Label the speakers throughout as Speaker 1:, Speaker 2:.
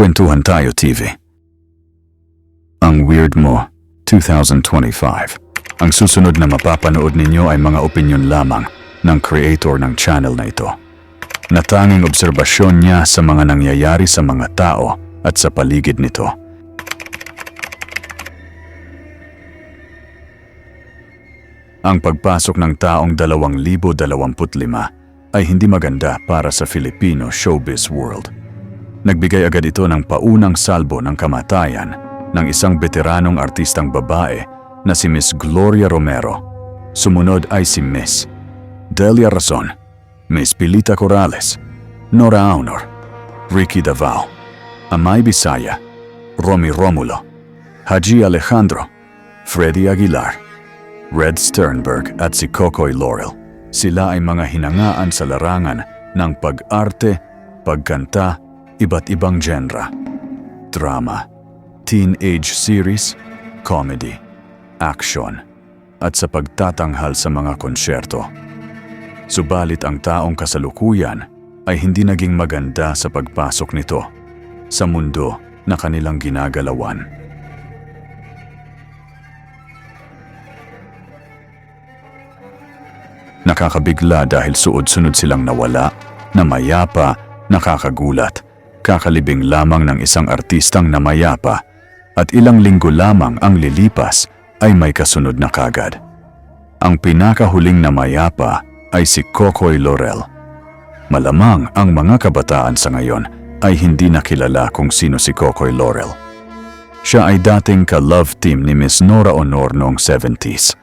Speaker 1: Kwentuhan Tayo TV. Ang Weird Mo 2025. Ang susunod na mapapanood ninyo ay mga opinion lamang ng creator ng channel na ito. Natanging obserbasyon niya sa mga nangyayari sa mga tao at sa paligid nito. Ang pagpasok ng taong 2025 ay hindi maganda para sa Filipino showbiz world. Nagbigay agad ito ng paunang salbo ng kamatayan ng isang veteranong artistang babae na si Miss Gloria Romero. Sumunod ay si Miss Delia Razon, Miss Pilita Corrales, Nora Aunor, Ricky Davao, Amay Bisaya, Romy Romulo, Haji Alejandro, Freddy Aguilar, Red Sternberg at si Kokoy Laurel. Sila ay mga hinangaan sa larangan ng pag-arte, pagkanta, iba't ibang genre. Drama, teenage series, comedy, action, at sa pagtatanghal sa mga konsyerto. Subalit ang taong kasalukuyan ay hindi naging maganda sa pagpasok nito sa mundo na kanilang ginagalawan. Nakakabigla dahil suod-sunod silang nawala, na mayapa, nakakagulat, kakalibing lamang ng isang artistang na mayapa, at ilang linggo lamang ang lilipas ay may kasunod na kagad. Ang pinakahuling na mayapa ay si Kokoy Laurel. Malamang ang mga kabataan sa ngayon ay hindi nakilala kung sino si Kokoy Laurel. Siya ay dating ka-love team ni Miss Nora Honor noong 70s.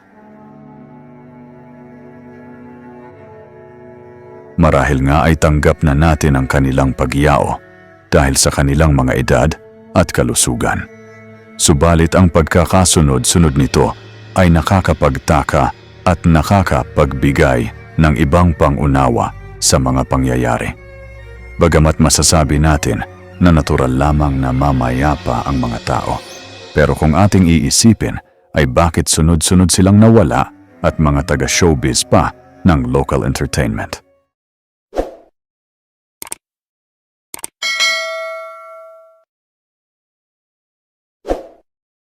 Speaker 1: Marahil nga ay tanggap na natin ang kanilang pagyao dahil sa kanilang mga edad at kalusugan. Subalit ang pagkakasunod-sunod nito ay nakakapagtaka at nakakapagbigay ng ibang pangunawa sa mga pangyayari. Bagamat masasabi natin na natural lamang na mamayapa ang mga tao. Pero kung ating iisipin ay bakit sunod-sunod silang nawala at mga taga-showbiz pa ng local entertainment.